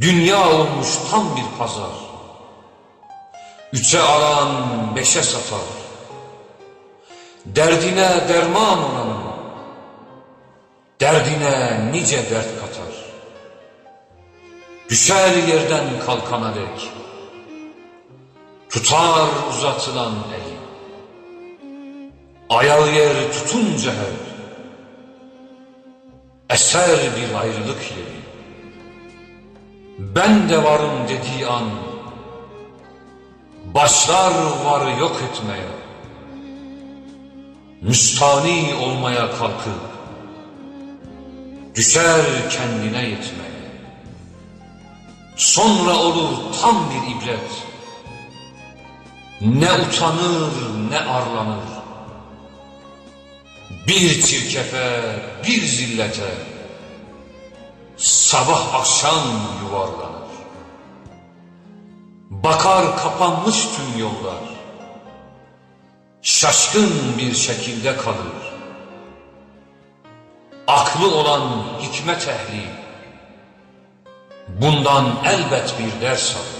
Dünya olmuş tam bir pazar. Üçe alan beşe satar. Derdine derman olan, derdine nice dert katar. Düşer yerden kalkana dek, tutar uzatılan eli. Ayağı yer tutunca her, eser bir ayrılık yeri. Ben de varım dediği an, başlar var yok etmeye, müstani olmaya kalkıp, düşer kendine yetmeye. Sonra olur tam bir ibret, ne utanır ne arlanır, bir çirkefe bir zillete, sabah akşam yuvarlanır. Bakar kapanmış tüm yollar, şaşkın bir şekilde kalır. Aklı olan hikmet ehli, bundan elbet bir ders alır.